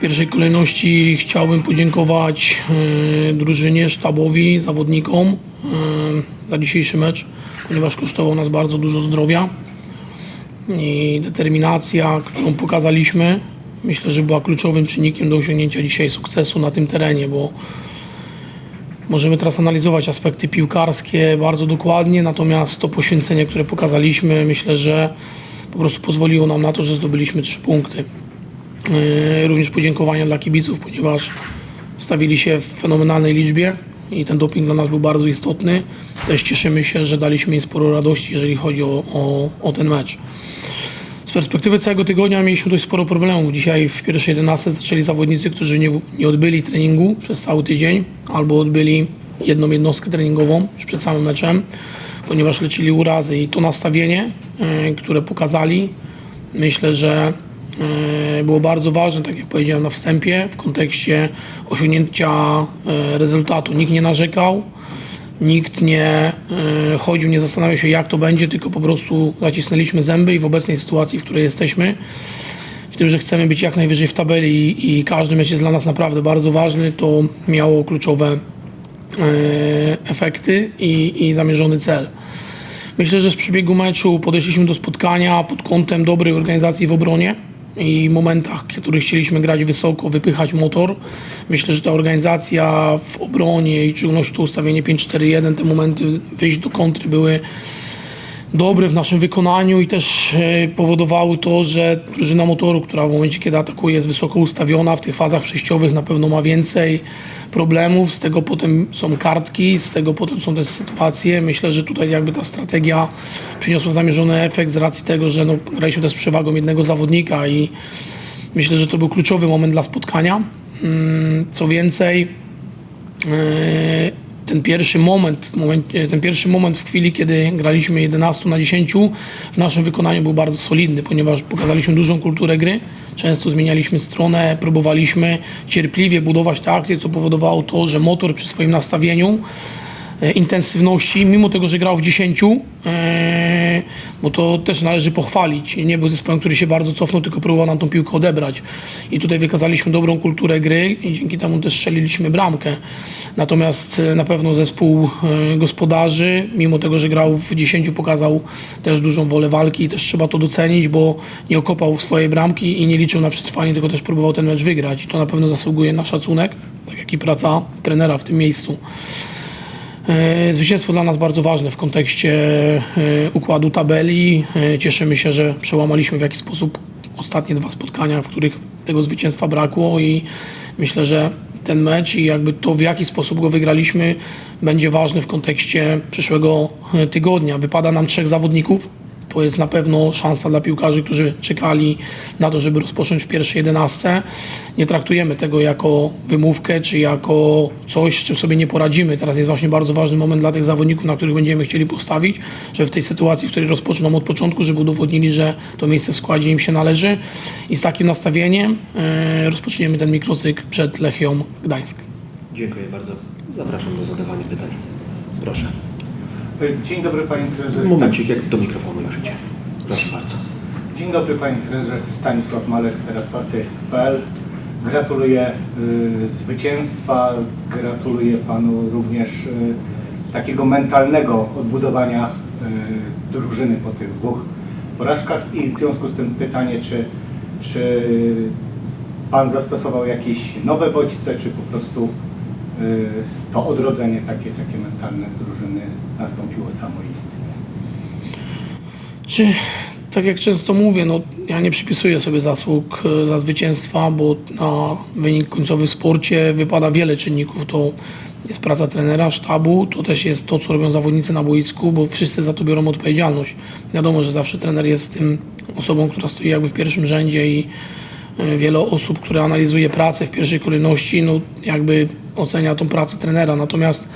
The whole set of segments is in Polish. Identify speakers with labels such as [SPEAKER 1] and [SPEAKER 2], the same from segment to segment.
[SPEAKER 1] pierwszej kolejności chciałbym podziękować e, drużynie, sztabowi, zawodnikom e, za dzisiejszy mecz, ponieważ kosztował nas bardzo dużo zdrowia i determinacja, którą pokazaliśmy, myślę, że była kluczowym czynnikiem do osiągnięcia dzisiaj sukcesu na tym terenie, bo możemy teraz analizować aspekty piłkarskie bardzo dokładnie, natomiast to poświęcenie, które pokazaliśmy, myślę, że po prostu pozwoliło nam na to, że zdobyliśmy trzy punkty. Yy, Również podziękowania dla kibiców, ponieważ stawili się w fenomenalnej liczbie i ten doping dla nas był bardzo istotny. Też cieszymy się, że daliśmy im sporo radości, jeżeli chodzi o, o, o ten mecz. Z perspektywy całego tygodnia mieliśmy dość sporo problemów. Dzisiaj w pierwszej 11 zaczęli zawodnicy, którzy nie, nie odbyli treningu przez cały tydzień albo odbyli jedną jednostkę treningową już przed samym meczem, ponieważ lecili urazy i to nastawienie, e, które pokazali, myślę, że e, było bardzo ważne, tak jak powiedziałem na wstępie, w kontekście osiągnięcia e, rezultatu. Nikt nie narzekał, nikt nie e, chodził, nie zastanawiał się jak to będzie, tylko po prostu zacisnęliśmy zęby i w obecnej sytuacji, w której jesteśmy, w tym, że chcemy być jak najwyżej w tabeli i, każdy mecz jest dla nas naprawdę bardzo ważny, to miało kluczowe e, efekty i, i zamierzony cel. Myślę, że z przebiegu meczu podeszliśmy do spotkania pod kątem dobrej organizacji w obronie i momentach, w których chcieliśmy grać wysoko, wypychać motor. Myślę, że ta organizacja w obronie i szczególności to ustawienie 5-4-1, te momenty wyjść do kontry były dobre w naszym wykonaniu i też e, powodowały to, że drużyna motoru, która w momencie kiedy atakuje jest wysoko ustawiona, w tych fazach przejściowych na pewno ma więcej problemów, z tego potem są kartki, z tego potem są też sytuacje. Myślę, że tutaj jakby ta strategia przyniosła zamierzony efekt z racji tego, że no, graliśmy też z przewagą jednego zawodnika i myślę, że to był kluczowy moment dla spotkania. Mm, Co więcej, e, ten pierwszy moment, moment, e, ten pierwszy moment w chwili, kiedy graliśmy 11 na 10 w naszym wykonaniu był bardzo solidny, ponieważ pokazaliśmy dużą kulturę gry, często zmienialiśmy stronę, próbowaliśmy cierpliwie budować te akcje, co powodowało to, że motor przy swoim nastawieniu intensywności, mimo tego, że grał w 10, e, bo to też należy pochwalić. Nie był zespołem, który się bardzo cofnął, tylko próbował nam tą piłkę odebrać. I tutaj wykazaliśmy dobrą kulturę gry i dzięki temu też strzeliliśmy bramkę. Natomiast e, na pewno zespół e, gospodarzy, mimo tego, że grał w 10, pokazał też dużą wolę walki i też trzeba to docenić, bo nie okopał swojej bramki i nie liczył na przetrwanie, tylko też próbował ten mecz wygrać. I to na pewno zasługuje na szacunek, tak jak i praca trenera w tym miejscu. E, Zwycięstwo dla nas bardzo ważne w kontekście e, układu tabeli. E, Cieszymy się, że przełamaliśmy w jakiś sposób ostatnie dwa spotkania, w których tego zwycięstwa brakło i myślę, że ten mecz i jakby to w jaki sposób go wygraliśmy będzie ważny w kontekście przyszłego tygodnia. Wypada nam trzech zawodników. To jest na pewno szansa dla piłkarzy, którzy czekali na to, żeby rozpocząć w pierwszej jedenastce. Nie traktujemy tego jako wymówkę, czy jako coś, czym sobie nie poradzimy. Teraz jest właśnie bardzo ważny moment dla tych zawodników, na których będziemy chcieli postawić, że w tej sytuacji, w której rozpoczną od początku, żeby udowodnili, że to miejsce w składzie im się należy. I z takim nastawieniem e, rozpoczniemy ten mikrocykl przed Lechią Gdańsk.
[SPEAKER 2] Dziękuję bardzo. Zapraszam do zadawania pytań. Proszę.
[SPEAKER 3] Dzień dobry Panie Trenerze.
[SPEAKER 2] Momencik, jak do mikrofonu już idzie. Proszę bardzo.
[SPEAKER 3] Dzień dobry Panie Trenerze. Stanisław Malec, teraz pasy.pl. Gratuluję y, zwycięstwa, gratuluję Panu również y, takiego mentalnego odbudowania y, drużyny po tych dwóch porażkach i w związku z tym pytanie, czy, czy Pan zastosował jakieś nowe bodźce, czy po prostu to odrodzenie takie, takie mentalne drużyny nastąpiło samoistnie.
[SPEAKER 1] Czy, tak jak często mówię, no, ja nie przypisuję sobie zasług e, za zwycięstwa, bo na wynik końcowy w sporcie wypada wiele czynników. To jest praca trenera, sztabu, to też jest to, co robią zawodnicy na boisku, bo wszyscy za to biorą odpowiedzialność. Wiadomo, że zawsze trener jest tym osobą, która stoi jakby w pierwszym rzędzie i e, wiele osób, które analizuje pracę w pierwszej kolejności, no jakby ocenia tą pracę trenera. Natomiast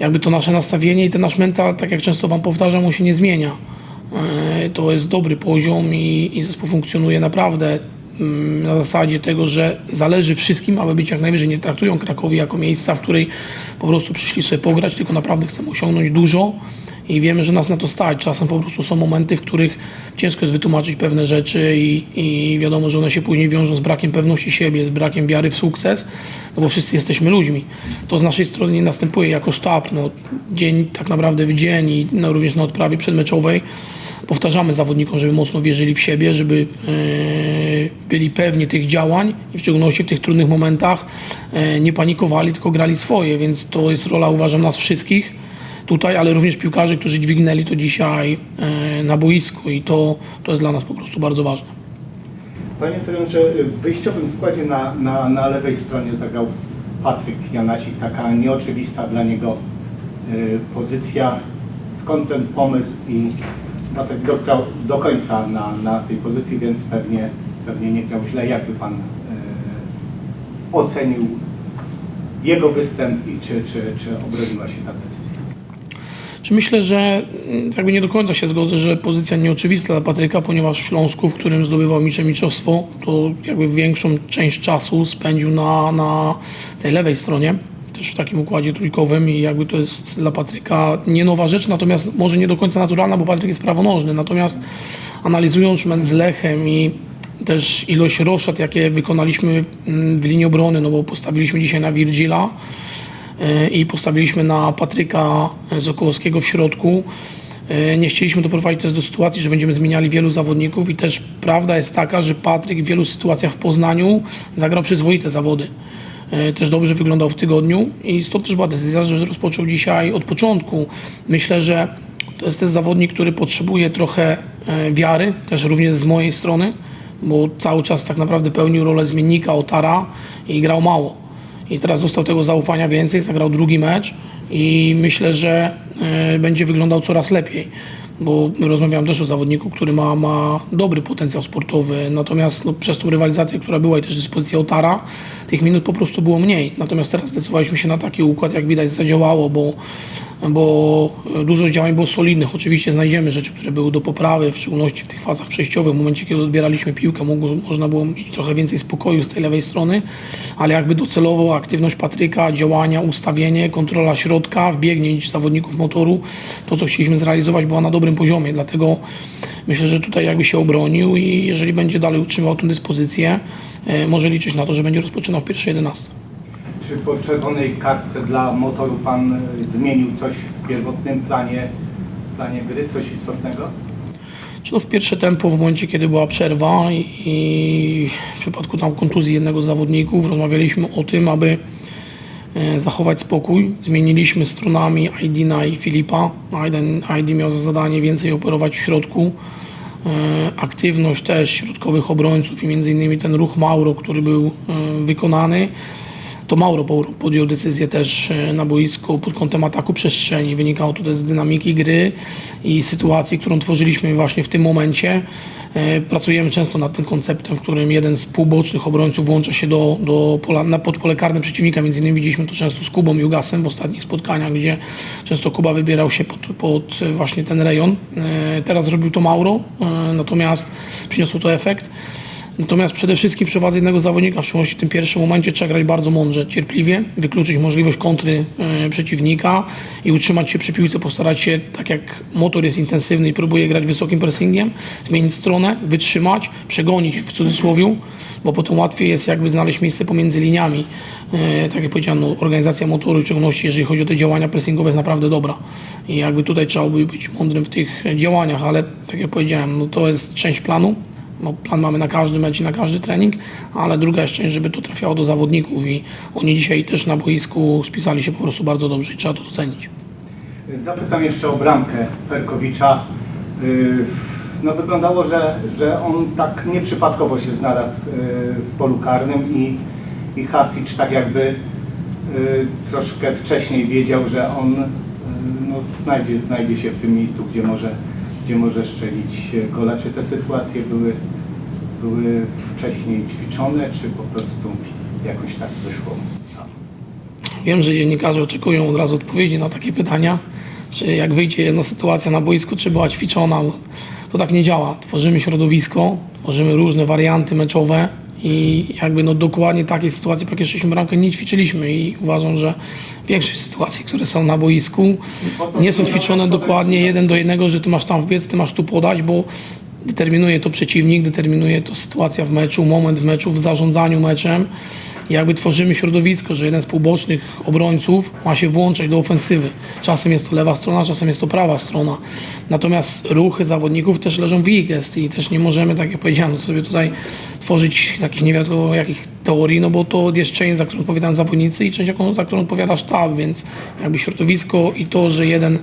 [SPEAKER 1] jakby to nasze nastawienie i ten nasz mental, tak jak często Wam powtarzam, on się nie zmienia. E, To jest dobry poziom i, i zespół funkcjonuje naprawdę mm, na zasadzie tego, że zależy wszystkim, aby być jak najwyżej. Nie traktują Krakowi jako miejsca, w której po prostu przyszli sobie pograć, tylko naprawdę chcą osiągnąć dużo i wiemy, że nas na to stać. Czasem po prostu są momenty, w których ciężko jest wytłumaczyć pewne rzeczy i, i wiadomo, że one się później wiążą z brakiem pewności siebie, z brakiem wiary w sukces, no bo wszyscy jesteśmy ludźmi. To z naszej strony nie następuje jako sztab, no, dzień tak naprawdę w dzień i no, również na odprawie przedmeczowej powtarzamy zawodnikom, żeby mocno wierzyli w siebie, żeby e, byli pewni tych działań i w szczególności w tych trudnych momentach e, nie panikowali, tylko grali swoje, więc to jest rola uważam nas wszystkich tutaj, ale również piłkarzy, którzy dźwignęli to dzisiaj e, na boisku i to, to jest dla nas po prostu bardzo ważne.
[SPEAKER 3] Panie trenerze, w wyjściowym składzie na, na, na lewej stronie zagrał Patryk Janasik, taka nieoczywista dla niego y, pozycja. Skąd ten pomysł i Patryk dotrwał do końca na, na tej pozycji, więc pewnie, pewnie nie grał źle. Jakby Pan y, ocenił jego występ i czy, czy, czy obroniła się ta?
[SPEAKER 1] Czy myślę, że mm, jakby nie do końca się zgodzę, że pozycja nieoczywista dla Patryka, ponieważ w Śląsku, w którym zdobywał Micze Mistrzostwo, to jakby większą część czasu spędził na, na tej lewej stronie, też w takim układzie trójkowym i jakby to jest dla Patryka nie nowa rzecz, natomiast może nie do końca naturalna, bo Patryk jest prawonożny, natomiast analizując mecz z Lechem i też ilość roszad, jakie wykonaliśmy mm, w linii obrony, no bo postawiliśmy dzisiaj na Virgila, i postawiliśmy na Patryka Sokołowskiego w środku. E, Nie chcieliśmy doprowadzić też do sytuacji, że będziemy zmieniali wielu zawodników i też prawda jest taka, że Patryk w wielu sytuacjach w Poznaniu zagrał przyzwoite zawody. E, Też dobrze wyglądał w tygodniu i stąd też była decyzja, że rozpoczął dzisiaj od początku. Myślę, że to jest też zawodnik, który potrzebuje trochę e, wiary, też również z mojej strony, bo cały czas tak naprawdę pełnił rolę zmiennika Otara i grał mało i teraz dostał tego zaufania więcej, zagrał drugi mecz i myślę, że e, będzie wyglądał coraz lepiej. Bo rozmawiałem też o zawodniku, który ma, ma dobry potencjał sportowy, natomiast no, przez tą rywalizację, która była i też dyspozycję Otara, tych minut po prostu było mniej. Natomiast teraz zdecydowaliśmy się na taki układ, jak widać zadziałało, bo, bo dużo działań było solidnych. Oczywiście znajdziemy rzeczy, które były do poprawy, w szczególności w tych fazach przejściowych, w momencie, kiedy odbieraliśmy piłkę, mogło, można było mieć trochę więcej spokoju z tej lewej strony, ale jakby docelowo aktywność Patryka, działania, ustawienie, kontrola środka, wbiegnięć zawodników motoru, to co chcieliśmy zrealizować była na dobrym poziomie, dlatego myślę, że tutaj jakby się obronił i jeżeli będzie dalej utrzymywał tę dyspozycję, e, może liczyć na to, że będzie rozpoczynał w pierwszej 11.
[SPEAKER 3] Czy po czerwonej kartce dla motoru Pan y, zmienił coś w pierwotnym planie, planie gry, coś istotnego?
[SPEAKER 1] No w pierwsze tempo w momencie, kiedy była przerwa i, w przypadku tam kontuzji jednego z zawodników rozmawialiśmy o tym, aby e, zachować spokój. Zmieniliśmy stronami Aidina i Filipa. Aiden, Aidin miał za zadanie więcej operować w środku. E, Aktywność też środkowych obrońców i między innymi ten ruch Mauro, który był e, wykonany to Mauro po- podjął decyzję też e, na boisku pod kątem ataku przestrzeni. Wynikało to też z dynamiki gry i sytuacji, którą tworzyliśmy właśnie w tym momencie. E, Pracujemy często nad tym konceptem, w którym jeden z półbocznych obrońców włącza się do, do pola, na pod pole karne przeciwnika. Między innymi widzieliśmy to często z Kubą i Ugasem w ostatnich spotkaniach, gdzie często Kuba wybierał się pod, pod właśnie ten rejon. E, Teraz zrobił to Mauro, natomiast przyniosło to efekt. Natomiast przede wszystkim przy wadze jednego zawodnika, w szczególności w tym pierwszym momencie, trzeba grać bardzo mądrze, cierpliwie, wykluczyć możliwość kontry e, przeciwnika i utrzymać się przy piłce, postarać się, tak jak motor jest intensywny i próbuje grać wysokim pressingiem, zmienić stronę, wytrzymać, przegonić w cudzysłowie, bo potem łatwiej jest jakby znaleźć miejsce pomiędzy liniami. E, tak jak powiedziałem, no, organizacja motoru, w szczególności jeżeli chodzi o te działania pressingowe jest naprawdę dobra i jakby tutaj trzeba by być mądrym w tych działaniach, ale tak jak powiedziałem, no, to jest część planu, no, plan mamy na każdy mecz i na każdy trening, ale druga jest część, żeby to trafiało do zawodników i oni dzisiaj też na boisku spisali się po prostu bardzo dobrze i trzeba to docenić.
[SPEAKER 3] Zapytam jeszcze o bramkę Perkowicza. Y, No wyglądało, że, że on tak nieprzypadkowo się znalazł y, w polu karnym i, i Hasic tak jakby y, troszkę wcześniej wiedział, że on no, znajdzie, znajdzie się w tym miejscu, gdzie może, gdzie może strzelić gola. Czy te sytuacje były, były wcześniej ćwiczone, czy po prostu jakoś tak wyszło?
[SPEAKER 1] Wiem, że dziennikarze oczekują od razu odpowiedzi na takie pytania, czy jak wyjdzie jedna sytuacja na boisku, czy była ćwiczona. bo To tak nie działa. Tworzymy środowisko, tworzymy różne warianty meczowe I jakby no dokładnie takiej sytuacji, po jakiej szliśmy bramkę, nie ćwiczyliśmy i uważam, że większość sytuacji, które są na boisku, nie są ćwiczone dokładnie jeden do jednego, że ty masz tam wbiec, ty masz tu podać, bo determinuje to przeciwnik, determinuje to sytuacja w meczu, moment w meczu, w zarządzaniu meczem. Jakby tworzymy środowisko, że jeden z półbocznych obrońców ma się włączać do ofensywy. Czasem jest to lewa strona, czasem jest to prawa strona. Natomiast ruchy zawodników też leżą w ich gestii i też nie możemy, tak jak powiedziałem, sobie tutaj tworzyć takich nie wiadomo jakich teorii, no bo to jest część, za którą odpowiadają zawodnicy i część, za którą odpowiada sztab, więc jakby środowisko i to, że jeden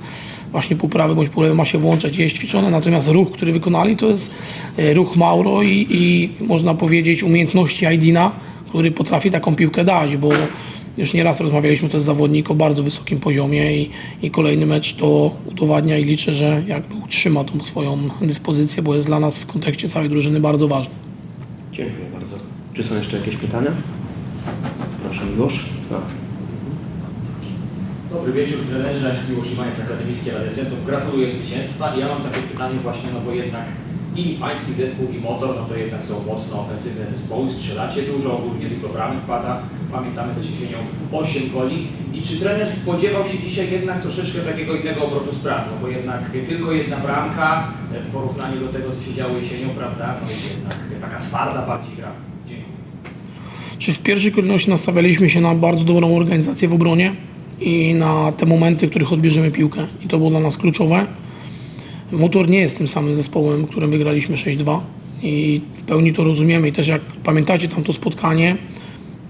[SPEAKER 1] właśnie pół prawy bądź pół lewy ma się włączać, jest ćwiczone, natomiast ruch, który wykonali, to jest e, ruch Mauro i, i można powiedzieć umiejętności Aidina, który potrafi taką piłkę dać, bo już nieraz rozmawialiśmy, to jest zawodnik o bardzo wysokim poziomie i, i kolejny mecz to udowadnia i liczę, że jakby utrzyma tą swoją dyspozycję, bo jest dla nas w kontekście całej drużyny bardzo ważny.
[SPEAKER 2] Dziękuję bardzo. Czy są jeszcze jakieś pytania? Proszę Miłosz. No.
[SPEAKER 4] Dobry wieczór trenerze, Miłosz Iwańc, Akademickie Radio Centrum. Gratuluję zwycięstwa i ja mam takie pytanie właśnie, no bo jednak i pański zespół i motor, no to jednak są mocno ofensywne zespoły, strzelacie dużo, ogólnie dużo bramek pada, pamiętamy też jesienią 8 goli. I czy trener spodziewał się dzisiaj jednak troszeczkę takiego innego obrotu spraw, no bo jednak tylko jedna bramka w porównaniu do tego, co się działo jesienią, prawda, no jest jednak taka twarda bardziej gra.
[SPEAKER 1] Czy w pierwszej kolejności nastawialiśmy się na bardzo dobrą organizację w obronie i na te momenty, w których odbierzemy piłkę. I to było dla nas kluczowe. Motor nie jest tym samym zespołem, którym wygraliśmy 6-2 i w pełni to rozumiemy. I też jak pamiętacie tam to spotkanie,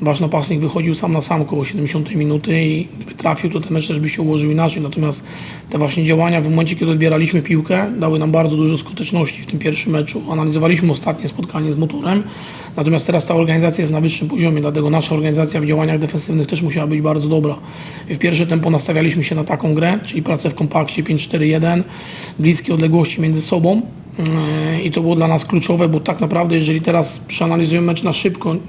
[SPEAKER 1] wasz napastnik wychodził sam na sam koło 70 minuty i gdyby trafił, to ten mecz też by się ułożył inaczej. Natomiast te właśnie działania w momencie, kiedy odbieraliśmy piłkę, dały nam bardzo dużo skuteczności w tym pierwszym meczu. Analizowaliśmy ostatnie spotkanie z motorem, natomiast teraz ta organizacja jest na wyższym poziomie, dlatego nasza organizacja w działaniach defensywnych też musiała być bardzo dobra. W pierwsze tempo nastawialiśmy się na taką grę, czyli pracę w kompakcie 5-4-1, bliskie odległości między sobą. Yy, I to było dla nas kluczowe, bo tak naprawdę, jeżeli teraz przeanalizujemy mecz na szybko, yy,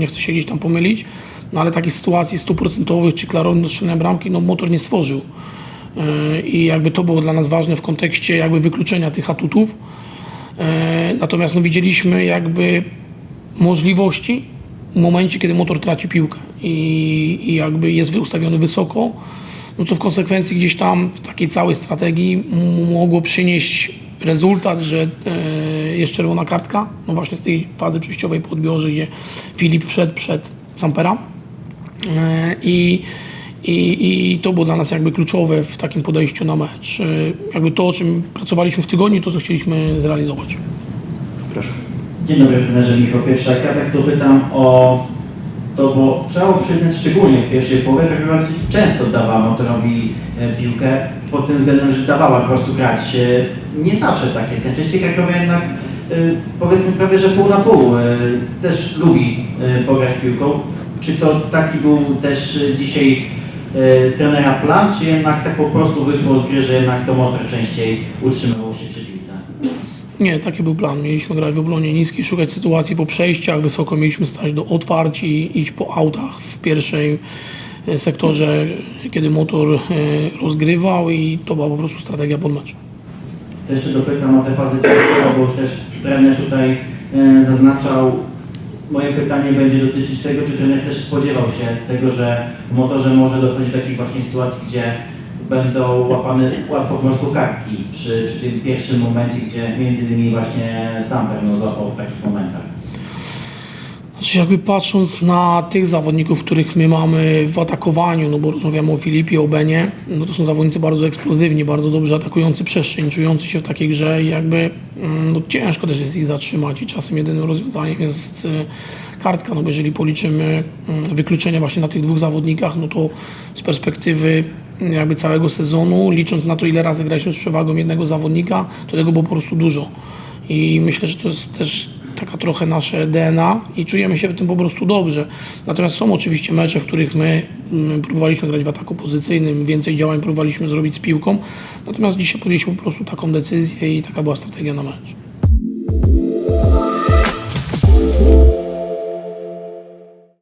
[SPEAKER 1] nie chcę się gdzieś tam pomylić, no ale takich sytuacji stuprocentowych czy klarownych strzelania bramki, no motor nie stworzył. Yy, I jakby to było dla nas ważne w kontekście jakby wykluczenia tych atutów. Yy, Natomiast no widzieliśmy jakby możliwości w momencie, kiedy motor traci piłkę i, i jakby jest ustawiony wysoko, no to w konsekwencji gdzieś tam w takiej całej strategii mogło przynieść rezultat, że e, jest czerwona kartka, no właśnie z tej fazy przejściowej po odbiorze, gdzie Filip wszedł przed Sampera E, i, i, i to było dla nas jakby kluczowe w takim podejściu na mecz. E, Jakby to, o czym pracowaliśmy w tygodniu, to co chcieliśmy zrealizować.
[SPEAKER 2] Proszę.
[SPEAKER 5] Dzień dobry trenerze Michał Pieprzak. Ja tak tu pytam o to, bo trzeba przyznać szczególnie w pierwszej połowie, Krakowa często dawała motorowi piłkę pod tym względem, że dawała po prostu grać. Nie zawsze tak jest. Najczęściej Krakowa jednak e, powiedzmy prawie, że pół na pół e, też lubi e, pograć piłką. Czy to taki był też dzisiaj trenera plan, czy jednak tak po prostu wyszło z gry, że jednak to motor częściej utrzymywał się przy piłce?
[SPEAKER 1] Nie, taki był plan. Mieliśmy grać w obronie niskiej, szukać sytuacji po przejściach, wysoko mieliśmy stać do otwarć i iść po autach w pierwszej sektorze, kiedy motor rozgrywał i to była po prostu strategia pod mecz.
[SPEAKER 5] To jeszcze dopytam o te fazy przejściowe, bo już też trener tutaj e, zaznaczał. Moje pytanie będzie dotyczyć tego, czy trener też spodziewał się tego, że w motorze może dochodzić do takich właśnie sytuacji, gdzie będą łapane łatwo po prostu kartki przy, przy tym pierwszym momencie, gdzie między innymi właśnie Samper no, złapał w takich momentach.
[SPEAKER 1] Znaczy jakby patrząc na tych zawodników, których my mamy w atakowaniu, no bo rozmawiamy o Filipie, o Benie, no to są zawodnicy bardzo eksplozywni, bardzo dobrze atakujący przestrzeń, czujący się w takiej grze i jakby mm, no, ciężko też jest ich zatrzymać i czasem jedynym rozwiązaniem jest e, kartka, no bo jeżeli policzymy mm, wykluczenia właśnie na tych dwóch zawodnikach, no to z perspektywy mm, jakby całego sezonu, licząc na to ile razy graliśmy z przewagą jednego zawodnika, to tego było po prostu dużo. I myślę, że to jest też taka trochę nasze DNA i czujemy się w tym po prostu dobrze. Natomiast są oczywiście mecze, w których my mm, próbowaliśmy grać w ataku pozycyjnym, więcej działań próbowaliśmy zrobić z piłką. Natomiast dzisiaj podjęliśmy po prostu taką decyzję i taka była strategia na mecz.